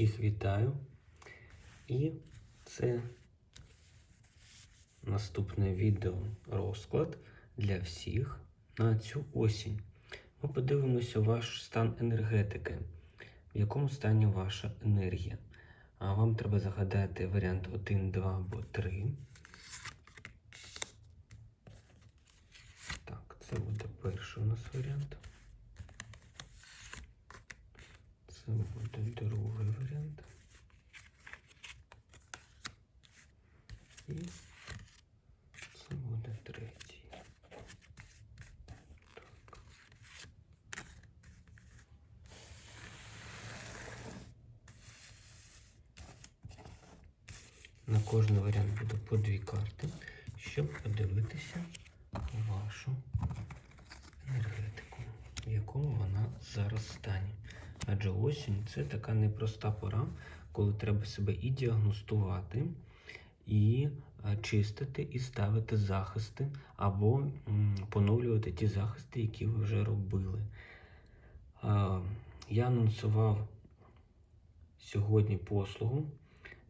Всіх вітаю. І це наступне відео розклад для всіх на цю осінь. Ми подивимося ваш стан енергетики, в якому стані ваша енергія. А вам треба загадати варіант 1, 2 або 3. Так, це буде перший у нас варіант. Це буде другий варіант. І це буде третій. Так. На кожний варіант буде по дві карти, щоб подивитися вашу енергетику, в якому вона зараз стані. Адже осінь це така непроста пора, коли треба себе і діагностувати, і е, чистити, і ставити захисти, або поновлювати ті захисти, які ви вже робили. Е, Я анонсував сьогодні послугу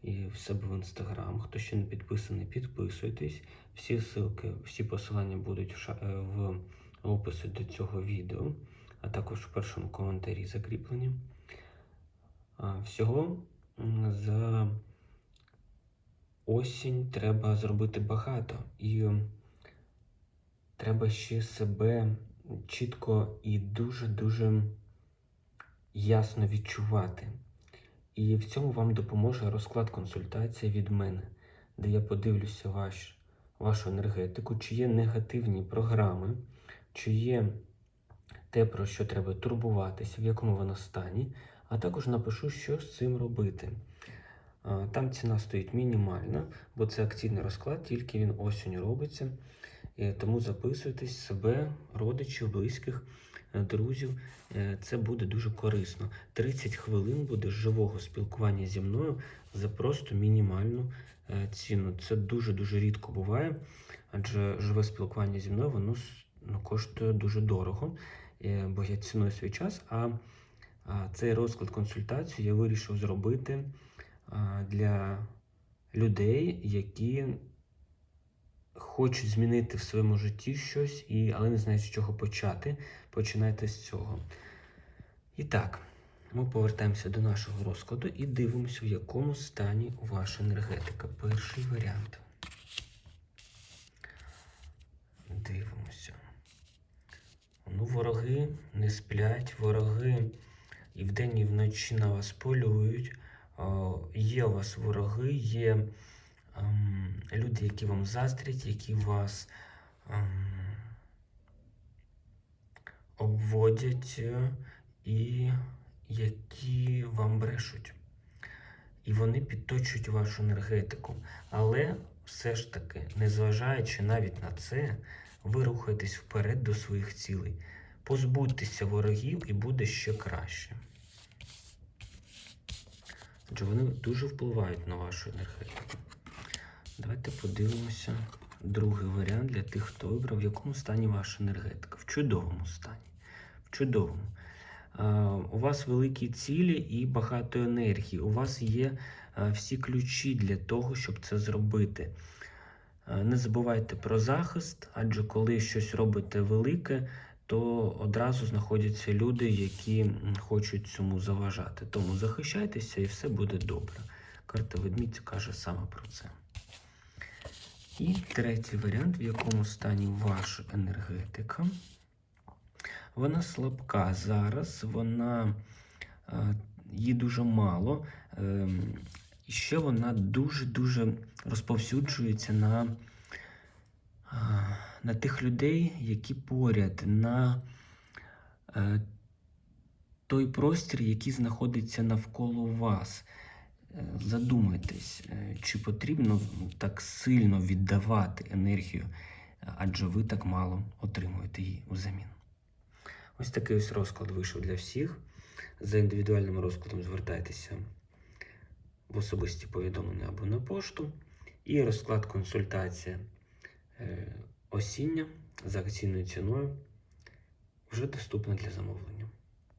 і в себе в інстаграм. Хто ще не підписаний, підписуйтесь. Всі ссылки, всі посилання будуть в е, в описі до цього відео, а також в першому коментарі закріплені. Всього за осінь треба зробити багато, і треба ще себе чітко і дуже-дуже ясно відчувати. І в цьому вам допоможе розклад консультації від мене, де я подивлюся ваш, вашу енергетику, чи є негативні програми, чи є те, про що треба турбуватися, в якому воно стані, а також напишу, що з цим робити. Там ціна стоїть мінімальна, бо це акційний розклад, тільки він осінь робиться. Тому записуйтесь себе, родичів, близьких, е, друзів. Е, Це буде дуже корисно. 30 хвилин буде живого спілкування зі мною за просто мінімальну е, ціну. Це дуже-дуже рідко буває, адже живе спілкування зі мною воно ну, коштує дуже дорого, е, бо я ціную свій час. А, цей розклад консультації я вирішив зробити для людей, які хочуть змінити в своєму житті щось, і, але не знають, з чого почати. Починайте з цього. І так, ми повертаємося до нашого розкладу і дивимося, в якому стані ваша енергетика. Перший варіант. Дивимося. Ну, вороги не сплять, вороги і вдень, і вночі на вас полюють. Є у вас вороги, є ем, люди, які вам заздрять, які вас ем, обводять е, і які вам брешуть. І вони підточують вашу енергетику. Але все ж таки, незважаючи навіть на це, ви рухаєтесь вперед до своїх цілей. Позбудьтеся ворогів і буде ще краще. Адже вони дуже впливають на вашу енергетику. Давайте подивимося другий варіант для тих, хто вибрав, в якому стані ваша енергетика. В чудовому стані. В чудовому. У вас великі цілі і багато енергії. У вас є а, всі ключі для того, щоб це зробити. А, Не забувайте про захист, адже коли щось робите велике, то одразу знаходяться люди, які хочуть цьому заважати. Тому захищайтеся і все буде добре. Карта ведмідь каже саме про це. І третій варіант, в якому стані ваша енергетика. Вона слабка зараз, вона е, її дуже мало. І ще вона дуже-дуже розповсюджується на, на тих людей, які поряд, на е, той простір, який знаходиться навколо вас. Е, Задумайтесь, е, чи потрібно так сильно віддавати енергію, адже ви так мало отримуєте її взамін. Ось такий ось розклад вийшов для всіх. За індивідуальним розкладом звертайтеся в особисті повідомлення або на пошту. І розклад консультація е, осіння за акційною ціною вже доступна для замовлення.